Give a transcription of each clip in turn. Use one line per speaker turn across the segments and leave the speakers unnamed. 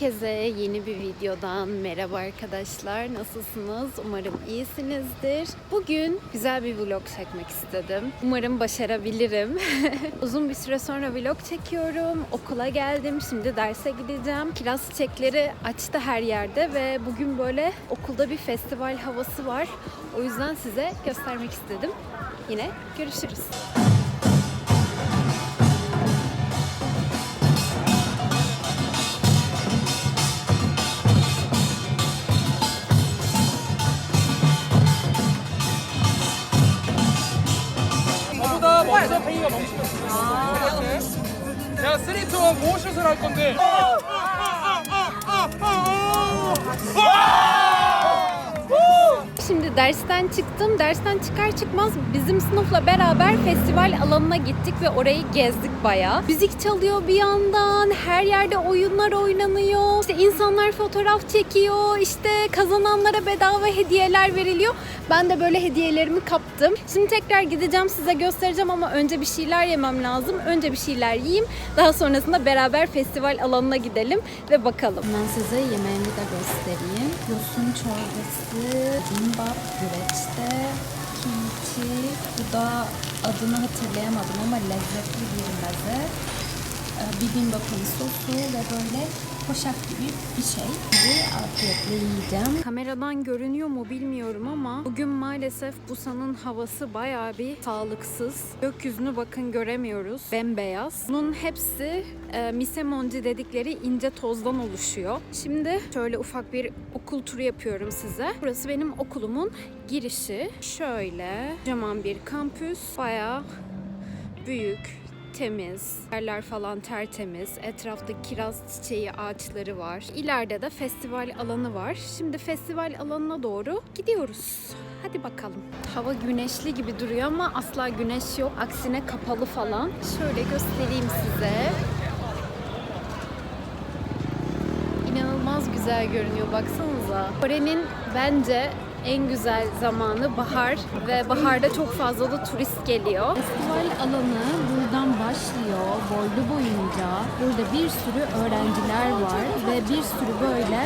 Herkese yeni bir videodan merhaba arkadaşlar. Nasılsınız? Umarım iyisinizdir. Bugün güzel bir vlog çekmek istedim. Umarım başarabilirim. Uzun bir süre sonra vlog çekiyorum. Okula geldim. Şimdi derse gideceğim. Kiraz çiçekleri açtı her yerde ve bugün böyle okulda bir festival havası var. O yüzden size göstermek istedim. Yine görüşürüz.
자, 3, 2, 1, 모션을 할 건데.
Şimdi dersten çıktım. Dersten çıkar çıkmaz bizim sınıfla beraber festival alanına gittik ve orayı gezdik bayağı. Müzik çalıyor bir yandan, her yerde oyunlar oynanıyor. İşte insanlar fotoğraf çekiyor, işte kazananlara bedava hediyeler veriliyor. Ben de böyle hediyelerimi kaptım. Şimdi tekrar gideceğim size göstereceğim ama önce bir şeyler yemem lazım. Önce bir şeyler yiyeyim. Daha sonrasında beraber festival alanına gidelim ve bakalım. Ben size yemeğimi de göstereyim. Yosun çorbası, bimbap, güveçte, kimchi. Bu da adını hatırlayamadım ama lezzetli bir meze. Ee, Bibimbap'ın sosu ve böyle poşak gibi bir şey. Şimdi afiyetle yiyeceğim. Kameradan görünüyor mu bilmiyorum ama bugün maalesef Busan'ın havası bayağı bir sağlıksız. Gökyüzünü bakın göremiyoruz. Bembeyaz. Bunun hepsi e, misemonci dedikleri ince tozdan oluşuyor. Şimdi şöyle ufak bir okul turu yapıyorum size. Burası benim okulumun girişi. Şöyle kocaman bir kampüs. Bayağı büyük, temiz. Yerler falan tertemiz. Etrafta kiraz çiçeği ağaçları var. İleride de festival alanı var. Şimdi festival alanına doğru gidiyoruz. Hadi bakalım. Hava güneşli gibi duruyor ama asla güneş yok. Aksine kapalı falan. Şöyle göstereyim size. İnanılmaz güzel görünüyor baksanıza. Kore'nin bence en güzel zamanı bahar ve baharda çok fazla da turist geliyor. Festival alanı buradan başlıyor boylu boyunca. Burada bir sürü öğrenciler var ve bir sürü böyle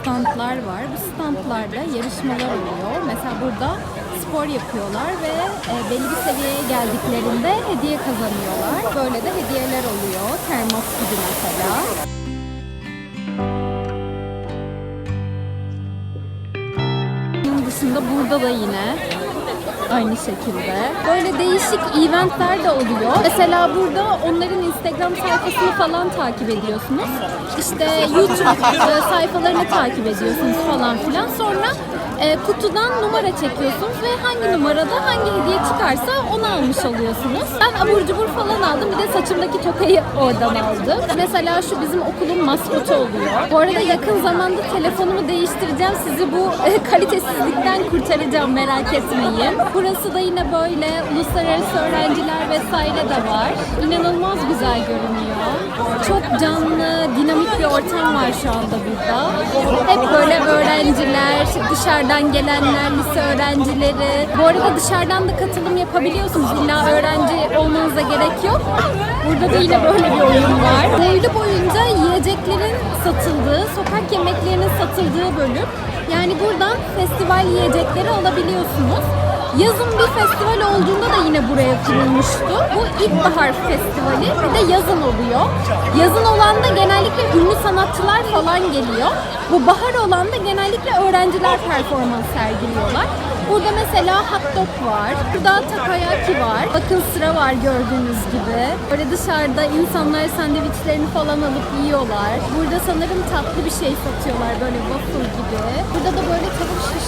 standlar var. Bu standlarda yarışmalar oluyor. Mesela burada spor yapıyorlar ve e, belli bir seviyeye geldiklerinde hediye kazanıyorlar. Böyle de hediyeler oluyor. Termos gibi mesela. Dışında burada da yine aynı şekilde. Böyle değişik eventler de oluyor. Mesela burada onların Instagram sayfasını falan takip ediyorsunuz. İşte YouTube e, sayfalarını takip ediyorsunuz falan filan. Sonra e, kutudan numara çekiyorsunuz ve hangi numarada hangi hediye çıkarsa onu almış oluyorsunuz. Ben abur cubur falan aldım. Bir de saçımdaki tokayı oradan aldım. Mesela şu bizim okulun maskotu oluyor. Bu arada yakın zamanda telefonumu değiştireceğim. Sizi bu e, kalitesizlikten kurtaracağım merak etmeyin. Burası da yine böyle uluslararası öğrenciler vesaire de var. İnanılmaz güzel görünüyor. Çok canlı, dinamik bir ortam var şu anda burada. Hep böyle öğrenciler, dışarıdan gelenler, lise öğrencileri. Bu arada dışarıdan da katılım yapabiliyorsunuz. İlla öğrenci olmanıza gerek yok. Burada da yine böyle bir oyun var. Boylu boyunca yiyeceklerin satıldığı, sokak yemeklerinin satıldığı bölüm. Yani buradan festival yiyecekleri alabiliyorsunuz. Yazın bir festival olduğunda da yine buraya kurulmuştu. Bu ilkbahar festivali bir de yazın oluyor. Yazın olan da genellikle ünlü sanatçılar falan geliyor. Bu bahar olan da genellikle öğrenciler performans sergiliyorlar. Burada mesela hot dog var. Burada takoyaki var. Bakın sıra var gördüğünüz gibi. Böyle dışarıda insanlar sandviçlerini falan alıp yiyorlar. Burada sanırım tatlı bir şey satıyorlar böyle waffle gibi. Burada da böyle tavuk şiş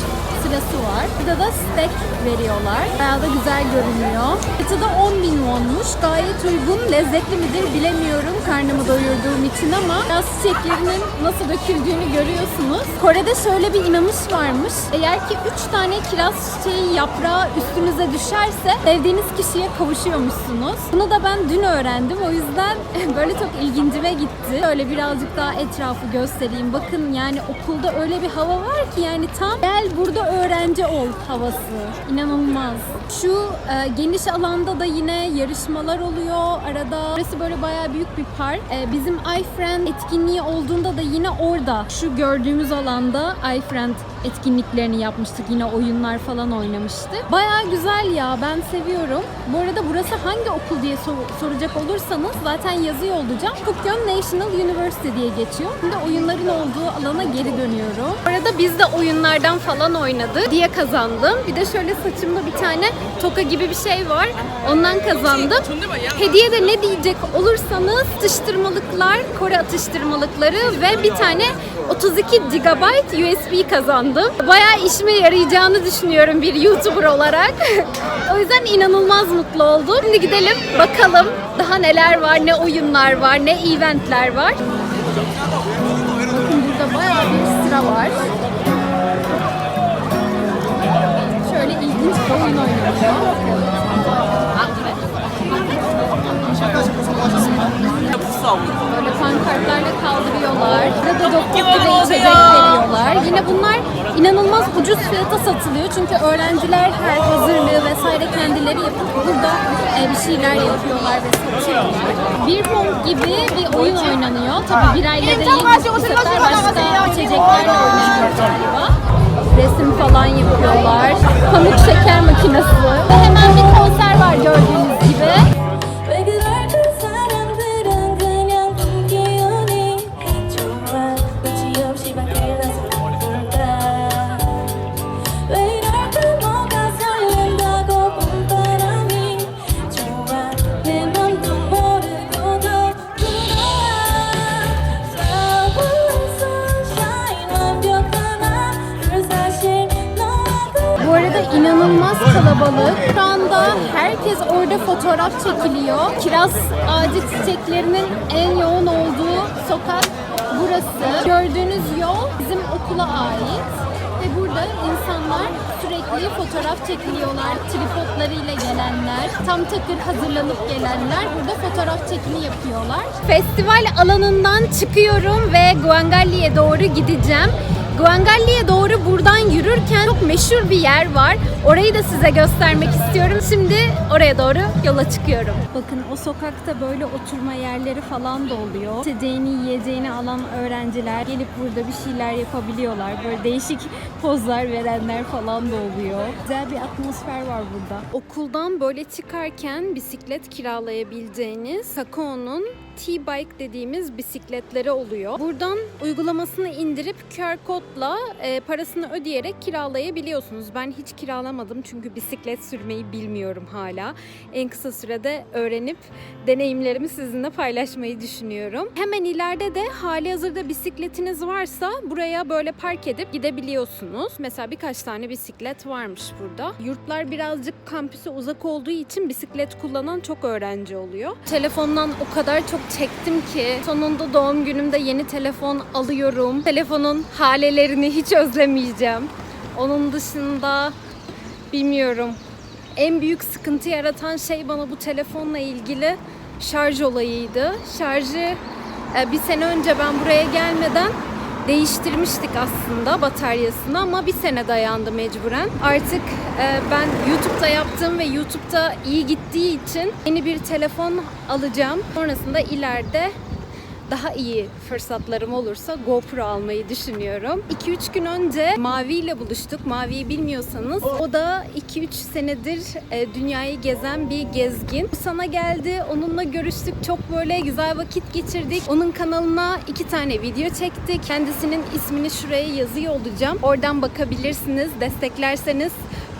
sırası var. Burada da steak veriyorlar. Bayağı da güzel görünüyor. Fiyatı da 10 bin wonmuş. Gayet uygun. Lezzetli midir bilemiyorum karnımı doyurduğum için ama yaz çiçeklerinin nasıl döküldüğünü görüyorsunuz. Kore'de şöyle bir inanış varmış. Eğer ki 3 tane kiraz çiçeği yaprağı üstünüze düşerse sevdiğiniz kişiye kavuşuyormuşsunuz. Bunu da ben dün öğrendim. O yüzden böyle çok ilgincime gitti. Böyle birazcık daha etrafı göstereyim. Bakın yani okulda öyle bir hava var ki yani tam gel burada öğrenci ol havası. İnanılmaz. Şu e, geniş alanda da yine yarışmalar oluyor arada. Burası böyle bayağı büyük bir park. E, bizim iFriend etkinliği olduğunda da yine orada şu gördüğümüz alanda iFriend etkinliklerini yapmıştık. Yine oyunlar falan oynamıştık. Bayağı güzel ya ben seviyorum. Bu arada burası hangi okul diye sor- soracak olursanız zaten yazıyor olacağım. Kukyon National University diye geçiyor. Şimdi oyunların olduğu alana geri dönüyorum. Bu arada biz de oyunlardan falan oynadık diye kazandım. Bir de şöyle saçımda bir tane toka gibi bir şey var. Ondan kazandım. Hediye de ne diyecek olursanız atıştırmalıklar, Kore atıştırmalıkları ve bir tane 32 GB USB kazandım. Bayağı işime yarayacağını düşünüyorum bir YouTuber olarak. o yüzden inanılmaz mutlu oldum. Şimdi gidelim bakalım daha neler var, ne oyunlar var, ne eventler var. Bakın burada bayağı bir sıra var. Oyun oynanıyor. Böyle pankartlarla kaldırıyorlar. Burada doktor gibi içecek veriyorlar. Yine bunlar inanılmaz ucuz fiyata satılıyor. Çünkü öğrenciler her hazırlığı vesaire kendileri yapıp burada e, bir şeyler yapıyorlar ve satıyorlar. Bir pong gibi bir oyun oynanıyor. Tabii birayla değil. Bu sefer başka içeceklerle oynanıyor galiba. Resim falan yapıyorlar. Pamuk şeker makinesi. Ve hemen bir konser var gördüğünüz gibi. Çekiliyor. Kiraz ağacı çiçeklerinin en yoğun olduğu sokak burası. Gördüğünüz yol bizim okula ait. Ve burada insanlar sürekli fotoğraf çekiliyorlar. Tripodlarıyla gelenler, tam takır hazırlanıp gelenler burada fotoğraf çekimi yapıyorlar. Festival alanından çıkıyorum ve Guangalli'ye doğru gideceğim. Guangalli'ye doğru buradan yürürken çok meşhur bir yer var. Orayı da size göstermek istiyorum. Şimdi oraya doğru yola çıkıyorum. Bakın o sokakta böyle oturma yerleri falan da oluyor. İçeceğini, yiyeceğini alan öğrenciler gelip burada bir şeyler yapabiliyorlar. Böyle değişik pozlar verenler falan da oluyor. Güzel bir atmosfer var burada. Okuldan böyle çıkarken bisiklet kiralayabileceğiniz Kako'nun T-Bike dediğimiz bisikletleri oluyor. Buradan uygulamasını indirip QR kodla e, parasını ödeyerek kiralayabiliyorsunuz. Ben hiç kiralamadım çünkü bisiklet sürmeyi bilmiyorum hala. En kısa sürede öğrenip deneyimlerimi sizinle paylaşmayı düşünüyorum. Hemen ileride de hali hazırda bisikletiniz varsa buraya böyle park edip gidebiliyorsunuz. Mesela birkaç tane bisiklet varmış burada. Yurtlar birazcık kampüse uzak olduğu için bisiklet kullanan çok öğrenci oluyor. Telefondan o kadar çok çektim ki sonunda doğum günümde yeni telefon alıyorum. Telefonun halelerini hiç özlemeyeceğim. Onun dışında bilmiyorum. En büyük sıkıntı yaratan şey bana bu telefonla ilgili şarj olayıydı. Şarjı e, bir sene önce ben buraya gelmeden değiştirmiştik aslında bataryasını ama bir sene dayandı mecburen. Artık e, ben YouTube'da yaptığım ve YouTube'da iyi gittiği için yeni bir telefon alacağım. Sonrasında ileride daha iyi fırsatlarım olursa GoPro almayı düşünüyorum. 2-3 gün önce Mavi ile buluştuk. Mavi'yi bilmiyorsanız o da 2-3 senedir e, dünyayı gezen bir gezgin. Sana geldi, onunla görüştük. Çok böyle güzel vakit geçirdik. Onun kanalına iki tane video çektik. Kendisinin ismini şuraya yazıyor olacağım. Oradan bakabilirsiniz. Desteklerseniz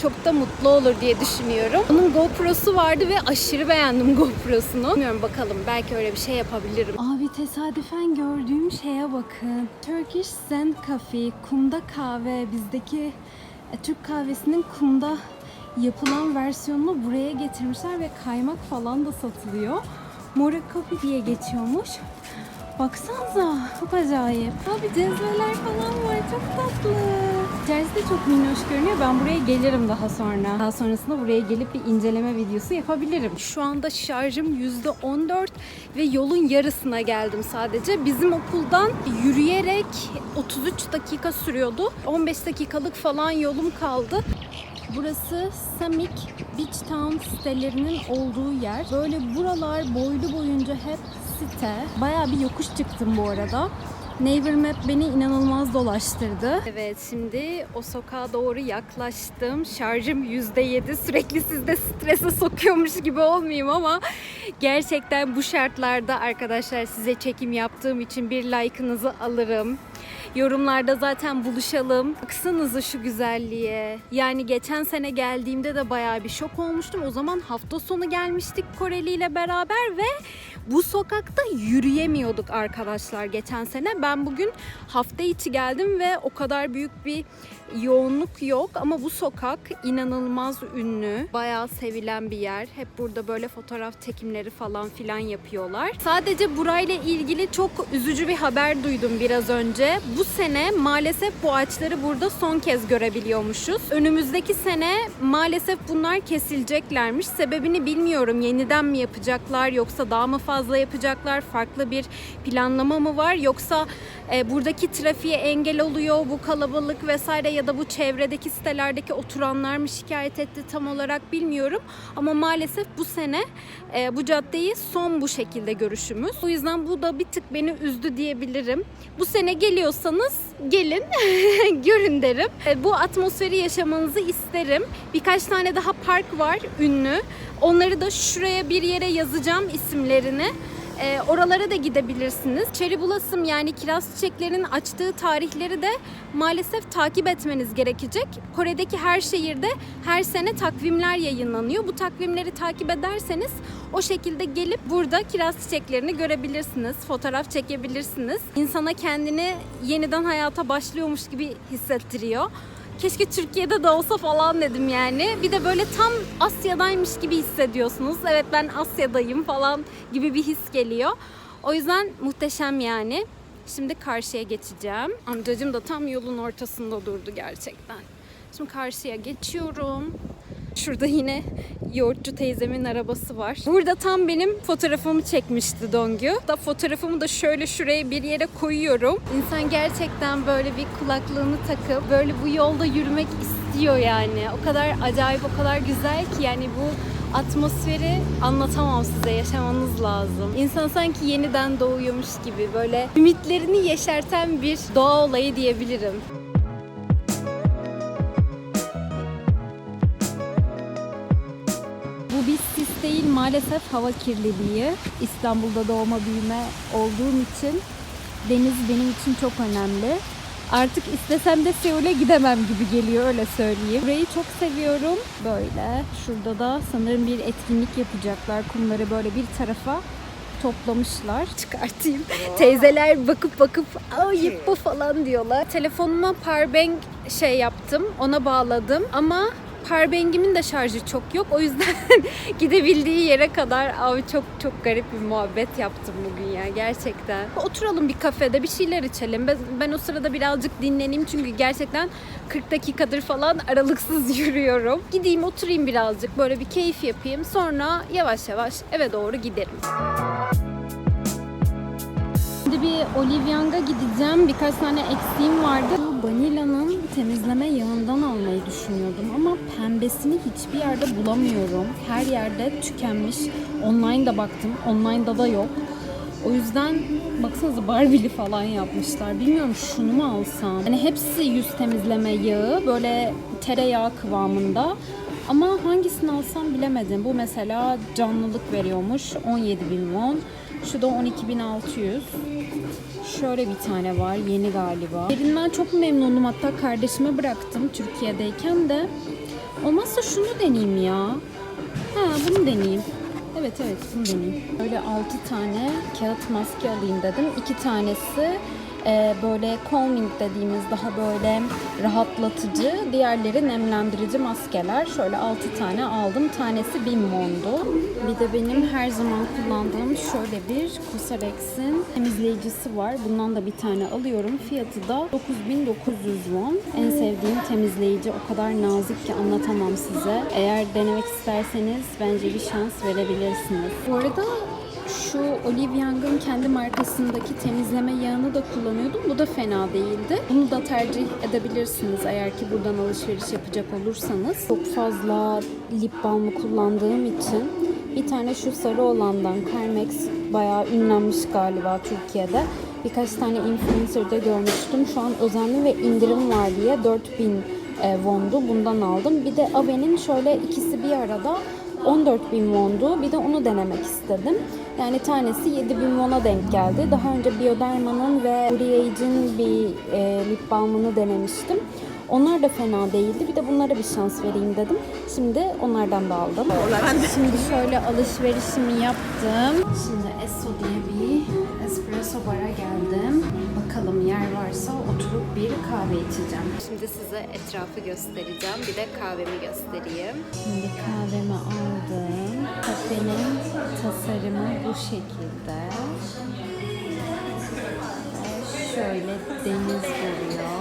çok da mutlu olur diye düşünüyorum. Onun GoPro'su vardı ve aşırı beğendim GoPro'sunu. Bilmiyorum bakalım belki öyle bir şey yapabilirim. Abi tesadüfen gördüğüm şeye bakın. Turkish Zen Cafe, kumda kahve. Bizdeki e, Türk kahvesinin kumda yapılan versiyonunu buraya getirmişler ve kaymak falan da satılıyor. Mora Coffee diye geçiyormuş. Baksanıza çok acayip. Abi cezveler falan var çok tatlı. İçerisi de çok minnoş görünüyor. Ben buraya gelirim daha sonra. Daha sonrasında buraya gelip bir inceleme videosu yapabilirim. Şu anda şarjım %14 ve yolun yarısına geldim sadece. Bizim okuldan yürüyerek 33 dakika sürüyordu. 15 dakikalık falan yolum kaldı. Burası Samik Beach Town sitelerinin olduğu yer. Böyle buralar boylu boyunca hep site. Bayağı bir yokuş çıktım bu arada. Neighbor Map beni inanılmaz dolaştırdı. Evet şimdi o sokağa doğru yaklaştım. Şarjım %7. Sürekli sizde strese sokuyormuş gibi olmayayım ama gerçekten bu şartlarda arkadaşlar size çekim yaptığım için bir like'ınızı alırım. Yorumlarda zaten buluşalım. Baksanıza şu güzelliğe. Yani geçen sene geldiğimde de bayağı bir şok olmuştum. O zaman hafta sonu gelmiştik Koreli ile beraber ve bu sokakta yürüyemiyorduk arkadaşlar geçen sene. Ben bugün hafta içi geldim ve o kadar büyük bir yoğunluk yok ama bu sokak inanılmaz ünlü. Bayağı sevilen bir yer. Hep burada böyle fotoğraf çekimleri falan filan yapıyorlar. Sadece burayla ilgili çok üzücü bir haber duydum biraz önce. Bu sene maalesef bu ağaçları burada son kez görebiliyormuşuz. Önümüzdeki sene maalesef bunlar kesileceklermiş. Sebebini bilmiyorum. Yeniden mi yapacaklar yoksa daha mı fazla yapacaklar? Farklı bir planlama mı var yoksa e, buradaki trafiğe engel oluyor bu kalabalık vesaire ya da bu çevredeki sitelerdeki oturanlar mı şikayet etti tam olarak bilmiyorum. Ama maalesef bu sene e, bu caddeyi son bu şekilde görüşümüz. O yüzden bu da bir tık beni üzdü diyebilirim. Bu sene geliyorsanız gelin görün derim. E, bu atmosferi yaşamanızı isterim. Birkaç tane daha park var ünlü. Onları da şuraya bir yere yazacağım isimlerini. E, oralara da gidebilirsiniz. Cherry Blossom yani kiraz çiçeklerinin açtığı tarihleri de maalesef takip etmeniz gerekecek. Kore'deki her şehirde her sene takvimler yayınlanıyor. Bu takvimleri takip ederseniz o şekilde gelip burada kiraz çiçeklerini görebilirsiniz. Fotoğraf çekebilirsiniz. İnsana kendini yeniden hayata başlıyormuş gibi hissettiriyor. Keşke Türkiye'de de olsa falan dedim yani. Bir de böyle tam Asya'daymış gibi hissediyorsunuz. Evet ben Asya'dayım falan gibi bir his geliyor. O yüzden muhteşem yani. Şimdi karşıya geçeceğim. Amcacım da tam yolun ortasında durdu gerçekten. Şimdi karşıya geçiyorum. Şurada yine yoğurtçu teyzemin arabası var. Burada tam benim fotoğrafımı çekmişti Dongyu. Da fotoğrafımı da şöyle şuraya bir yere koyuyorum. İnsan gerçekten böyle bir kulaklığını takıp böyle bu yolda yürümek istiyor yani. O kadar acayip, o kadar güzel ki yani bu atmosferi anlatamam size. Yaşamanız lazım. İnsan sanki yeniden doğuyormuş gibi böyle ümitlerini yeşerten bir doğa olayı diyebilirim. Değil maalesef hava kirliliği. İstanbul'da doğma büyüme olduğum için deniz benim için çok önemli. Artık istesem de Seul'e gidemem gibi geliyor öyle söyleyeyim. Burayı çok seviyorum. Böyle şurada da sanırım bir etkinlik yapacaklar. Kumları böyle bir tarafa toplamışlar. Çıkartayım. Teyzeler bakıp bakıp ay bu falan diyorlar. Telefonuma powerbank şey yaptım. Ona bağladım ama Powerbank'imin de şarjı çok yok. O yüzden gidebildiği yere kadar abi çok çok garip bir muhabbet yaptım bugün ya gerçekten. Oturalım bir kafede bir şeyler içelim. Ben, ben o sırada birazcık dinleneyim çünkü gerçekten 40 dakikadır falan aralıksız yürüyorum. Gideyim oturayım birazcık böyle bir keyif yapayım. Sonra yavaş yavaş eve doğru giderim. Şimdi bir Olivyang'a gideceğim. Birkaç tane eksiğim vardı. Banila'nın temizleme yağından almayı düşünüyordum ama pembesini hiçbir yerde bulamıyorum. Her yerde tükenmiş. Online'da baktım. Online'da da yok. O yüzden baksanıza Barbie'li falan yapmışlar. Bilmiyorum şunu mu alsam? Hani hepsi yüz temizleme yağı. Böyle tereyağı kıvamında. Ama hangisini alsam bilemedim. Bu mesela canlılık veriyormuş. 17 bin won. Şu da 12.600. Şöyle bir tane var. Yeni galiba. Yerinden çok memnunum. Hatta kardeşime bıraktım Türkiye'deyken de. Olmazsa şunu deneyeyim ya. Ha bunu deneyeyim. Evet evet bunu deneyeyim. Böyle 6 tane kağıt maske alayım dedim. 2 tanesi e, böyle calming dediğimiz daha böyle rahatlatıcı, diğerleri nemlendirici maskeler. Şöyle 6 tane aldım. Tanesi 1000 wondu. Bir de benim her zaman kullandığım şöyle bir Cosrx'in temizleyicisi var. Bundan da bir tane alıyorum. Fiyatı da 9900 won. En sevdiğim temizleyici o kadar nazik ki anlatamam size. Eğer denemek isterseniz bence bir şans verebilirsiniz. Bu arada şu Olive Young'ın kendi markasındaki temizleme yağını da kullanıyordum. Bu da fena değildi. Bunu da tercih edebilirsiniz eğer ki buradan alışveriş yapacak olursanız. Çok fazla lip balmı kullandığım için bir tane şu sarı olandan Carmex bayağı ünlenmiş galiba Türkiye'de. Birkaç tane influencer'da görmüştüm. Şu an özenli ve indirim var diye 4000 e, wondu bundan aldım. Bir de Ave'nin şöyle ikisi bir arada 14 bin wondu. Bir de onu denemek istedim. Yani tanesi 7 bin won'a denk geldi. Daha önce Bioderma'nın ve Uriage'in bir e, lip balmını denemiştim. Onlar da fena değildi. Bir de bunlara bir şans vereyim dedim. Şimdi onlardan da aldım. Şimdi şöyle alışverişimi yaptım. Şimdi Esso diye bir espresso bara geldim. Bakalım yer varsa oturup bir kahve içeceğim. Şimdi size etrafı göstereceğim. Bir de kahvemi göstereyim. Şimdi kahvemi aldım. Kafenin tasarımı bu şekilde. Şöyle deniz görüyor.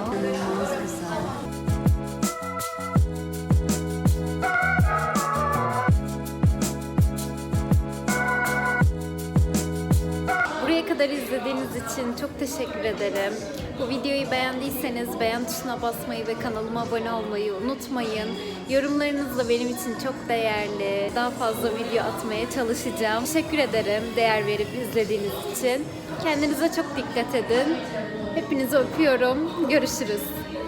İçin çok teşekkür ederim. Bu videoyu beğendiyseniz beğen tuşuna basmayı ve kanalıma abone olmayı unutmayın. Yorumlarınız da benim için çok değerli. Daha fazla video atmaya çalışacağım. Teşekkür ederim değer verip izlediğiniz için. Kendinize çok dikkat edin. Hepinizi öpüyorum. Görüşürüz.